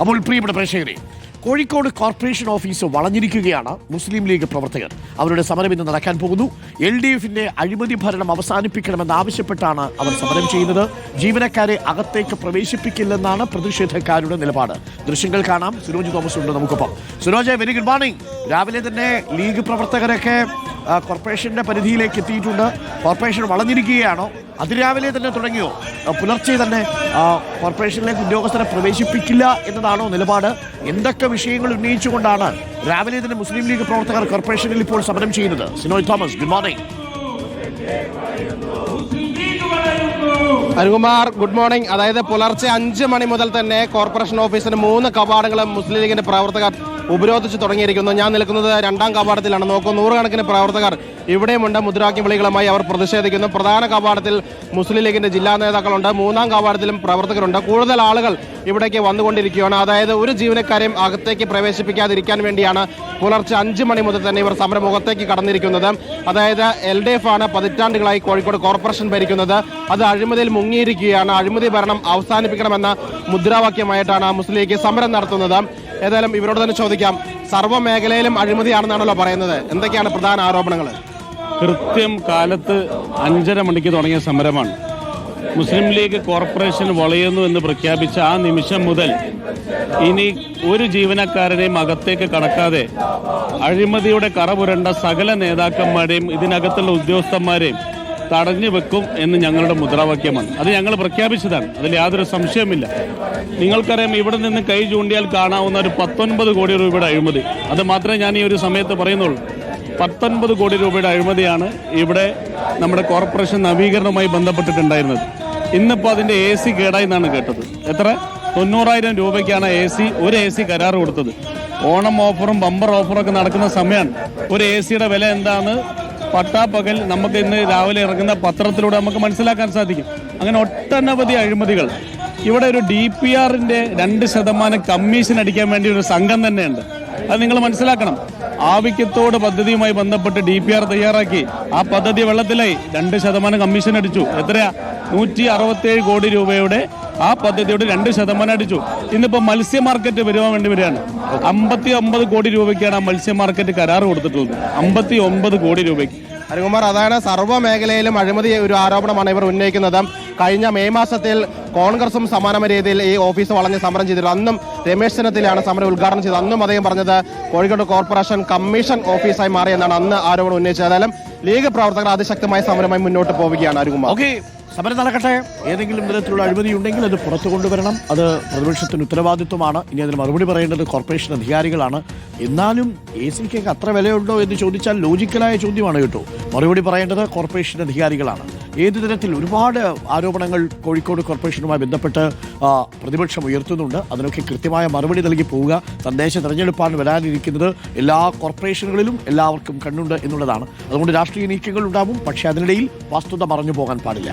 അപ്പോൾ പ്രിയപ്പെട്ട പ്രേക്ഷകരെ കോഴിക്കോട് കോർപ്പറേഷൻ ഓഫീസ് വളഞ്ഞിരിക്കുകയാണ് മുസ്ലിം ലീഗ് പ്രവർത്തകർ. അവരുടെ സമരം ഇന്ന് നടക്കാൻ പോകുന്നു. എൽ ഡി എഫിന്റെ അഴിമതി ഭരണം അവസാനിപ്പിക്കണമെന്നാവശ്യപ്പെട്ടാണ് അവർ സമരം ചെയ്യുന്നത്. ജീവനക്കാരെ അകത്തേക്ക് പ്രവേശിപ്പിക്കില്ലെന്നാണ് പ്രതിഷേധക്കാരുടെ നിലപാട്. ദൃശ്യങ്ങൾ കാണാം. സുരോജ് തോമസ് ഉണ്ട് നമുക്കൊപ്പം. സുരോജ് വെരി ഗുഡ് മോർണിംഗ് രാവിലെ തന്നെ ലീഗ് പ്രവർത്തകരൊക്കെ ആ, കോർപ്പറേഷന്റെ പരിധിയിലേക്ക് എത്തിയിട്ടുണ്ട്. കോർപ്പറേഷൻ വളഞ്ഞിരിക്കുകയാണോ. അതിരാവിലെ തന്നെ തുടങ്ങിയോ? പുലർച്ചെ തന്നെ കോർപ്പറേഷനിലേക്ക് ഉദ്യോഗസ്ഥരെ പ്രവേശിപ്പിക്കില്ല എന്നതാണോ നിലപാട്? എന്തൊക്കെ വിഷയങ്ങൾ ഉന്നയിച്ചുകൊണ്ടാണ് രാവിലെ തന്നെ മുസ്ലിം ലീഗ് പ്രവർത്തകർ കോർപ്പറേഷനിൽ ഇപ്പോൾ സമരം ചെയ്യുന്നത്? Sinoy Thomas good morning Anukumar good morning അതായത് പുലർച്ചെ അഞ്ച് മണി മുതൽ തന്നെ കോർപ്പറേഷൻ ഓഫീസിന് മൂന്ന് കവാടങ്ങളും മുസ്ലിം ലീഗിന്റെ പ്രവർത്തകർ ഉപരോധിച്ച് തുടങ്ങിയിരിക്കുന്നു. ഞാൻ നിൽക്കുന്നത് രണ്ടാം കവാടത്തിലാണ്. നോക്കൂ നൂറുകണക്കിന് പ്രവർത്തകർ ഇവിടെയുമുണ്ട്. മുദ്രാവാക്യം വിളികളുമായി അവർ പ്രതിഷേധിക്കുന്നു. പ്രധാന കവാടത്തിൽ മുസ്ലിം ലീഗിന്റെ ജില്ലാ നേതാക്കളുണ്ട്. മൂന്നാം കവാടത്തിലും പ്രവർത്തകരുണ്ട്. കൂടുതൽ ആളുകൾ ഇവിടേക്ക് വന്നുകൊണ്ടിരിക്കുകയാണ്. അതായത് ഒരു ജീവനക്കാരെയും അകത്തേക്ക് പ്രവേശിപ്പിക്കാതിരിക്കാൻ വേണ്ടിയാണ് പുലർച്ചെ അഞ്ച് മണി മുതൽ തന്നെ ഇവർ സമരമുഖത്തേക്ക് കടന്നിരിക്കുന്നത്. അതായത് എൽ ഡി എഫ് ആണ് പതിറ്റാണ്ടുകളായി കോഴിക്കോട് കോർപ്പറേഷൻ ഭരിക്കുന്നത്. അത് അഴിമതിയിൽ മുങ്ങിയിരിക്കുകയാണ്. അഴിമതി ഭരണം അവസാനിപ്പിക്കണമെന്ന മുദ്രാവാക്യമായിട്ടാണ് മുസ്ലിം ലീഗ് സമരം നടത്തുന്നത്. ഏതായാലും ഇവരോട് തന്നെ ചോദിക്കാം. സർവ മേഖലയിലും അഴിമതിയാണെന്നാണല്ലോ പറയുന്നത്. എന്തൊക്കെയാണ് പ്രധാന ആരോപണങ്ങൾ കൃത്യം കാലത്ത് അഞ്ചര മണിക്ക് തുടങ്ങിയ സമരമാണ്. മുസ്ലിം ലീഗ് കോർപ്പറേഷൻ വളയുന്നു എന്ന് പ്രഖ്യാപിച്ച ആ നിമിഷം മുതൽ ഇനി ഒരു ജീവനക്കാരനെയും അകത്തേക്ക് കടക്കാതെ അഴിമതിയുടെ കറപുരണ്ട സകല നേതാക്കന്മാരെയും ഇതിനകത്തുള്ള ഉദ്യോഗസ്ഥന്മാരെയും തടഞ്ഞു വെക്കും എന്ന് ഞങ്ങളുടെ മുദ്രാവാക്യമാണ്. അത് ഞങ്ങൾ പ്രഖ്യാപിച്ചതാണ്. അതിൽ യാതൊരു സംശയമില്ല നിങ്ങൾക്കറിയാം ഇവിടെ നിന്ന് കൈ ചൂണ്ടിയാൽ കാണാവുന്ന ഒരു പത്തൊൻപത് കോടി രൂപയുടെ അഴിമതി. അത് മാത്രമേ ഞാൻ ഈ ഒരു സമയത്ത് പറയുന്നുള്ളൂ. പത്തൊൻപത് കോടി രൂപയുടെ അഴിമതിയാണ് ഇവിടെ നമ്മുടെ കോർപ്പറേഷൻ നവീകരണവുമായി ബന്ധപ്പെട്ടിട്ടുണ്ടായിരുന്നത്. ഇന്നിപ്പോൾ അതിന്റെ എ സി കേടായി എന്നാണ് കേട്ടത്. എത്ര? തൊണ്ണൂറായിരം രൂപയ്ക്കാണ് എ സി ഒരു എ സി കരാർ കൊടുത്തത്. ഓണം ഓഫറും ബമ്പർ ഓഫറും ഒക്കെ നടക്കുന്ന സമയമാണ് ഒരു എ സിയുടെ വില എന്താന്ന് പട്ടാപ്പകൽ നമുക്ക് ഇന്ന് രാവിലെ ഇറങ്ങുന്ന പത്രത്തിലൂടെ നമുക്ക് മനസ്സിലാക്കാൻ സാധിക്കും. അങ്ങനെ ഒട്ടനവധി അഴിമതികൾ. ഇവിടെ ഒരു ഡി പി ആറിന്റെ രണ്ട് ശതമാനം കമ്മീഷൻ അടിക്കാൻ വേണ്ടി ഒരു സംഘം തന്നെയുണ്ട്. അത് നിങ്ങൾ മനസ്സിലാക്കണം. ആവിക്യത്തോട് പദ്ധതിയുമായി ബന്ധപ്പെട്ട് ഡി പി ആർ തയ്യാറാക്കി. ആ പദ്ധതി വെള്ളത്തിലായി. രണ്ട് ശതമാനം കമ്മീഷൻ അടിച്ചു. എത്രയാ? നൂറ്റി അറുപത്തേഴ് കോടി രൂപയുടെ ആ പദ്ധതിയോട് രണ്ട് ശതമാനം അടിച്ചു. ഇന്നിപ്പോ മത്സ്യ മാർക്കറ്റ് വരുവാൻ വേണ്ടി വരികയാണ്. അമ്പത്തി ഒമ്പത് കോടി രൂപയ്ക്കാണ് ആ മത്സ്യ മാർക്കറ്റ് കരാർ കൊടുത്തിട്ടുള്ളത്. അമ്പത്തി ഒമ്പത് കോടി രൂപയ്ക്ക്. ഹരികുമാർ അതാണ് സർവ മേഖലയിലും അഴിമതി ഒരു ആരോപണമാണ് ഇവർ ഉന്നയിക്കുന്നത്. കഴിഞ്ഞ മെയ് മാസത്തിൽ കോൺഗ്രസും സമാനമായ രീതിയിൽ ഈ ഓഫീസ് വളഞ്ഞ് സമരം ചെയ്തിട്ടുണ്ട് അന്നും രമേശ് ചെന്നിത്തലയാണ് സമരം ഉദ്ഘാടനം ചെയ്തത്. അന്നും അദ്ദേഹം പറഞ്ഞത് കോഴിക്കോട് കോർപ്പറേഷൻ കമ്മീഷൻ ഓഫീസായി മാറിയെന്നാണ് അന്ന് ആരോപണം ഉന്നയിച്ചത്. ഏതായാലും ലീഗ് പ്രവർത്തകർ അതിശക്തമായ സമരമായി മുന്നോട്ട് പോവുകയാണ് അരുകുമാർ ഓക്കെ. സമരം നടക്കട്ടെ. ഏതെങ്കിലും തരത്തിലുള്ള അഴിമതി ഉണ്ടെങ്കിൽ അത് പുറത്തു കൊണ്ടുവരണം. അത് പ്രതിപക്ഷത്തിന് ഉത്തരവാദിത്വമാണ്. ഇനി അതിന് മറുപടി പറയേണ്ടത് കോർപ്പറേഷൻ അധികാരികളാണ്. എന്നാലും എ സിക്കൊക്കെ അത്ര വിലയുണ്ടോ എന്ന് ചോദിച്ചാൽ ലോജിക്കലായ ചോദ്യമാണ് കേട്ടോ. മറുപടി പറയേണ്ടത് കോർപ്പറേഷൻ അധികാരികളാണ്. ഏതു തരത്തിൽ ഒരുപാട് ആരോപണങ്ങൾ കോഴിക്കോട് കോർപ്പറേഷനുമായി ബന്ധപ്പെട്ട് പ്രതിപക്ഷം ഉയർത്തുന്നുണ്ട്. അതിനൊക്കെ കൃത്യമായ മറുപടി നൽകി പോവുക. തദ്ദേശ തെരഞ്ഞെടുപ്പാണ് വരാനിരിക്കുന്നത്. എല്ലാ കോർപ്പറേഷനുകളിലും എല്ലാവർക്കും കണ്ണുണ്ട് എന്നുള്ളതാണ്. അതുകൊണ്ട് രാഷ്ട്രീയ നീക്കങ്ങൾ ഉണ്ടാവും. പക്ഷേ അതിനിടയിൽ വസ്തുത മറഞ്ഞു പോകാൻ പാടില്ല.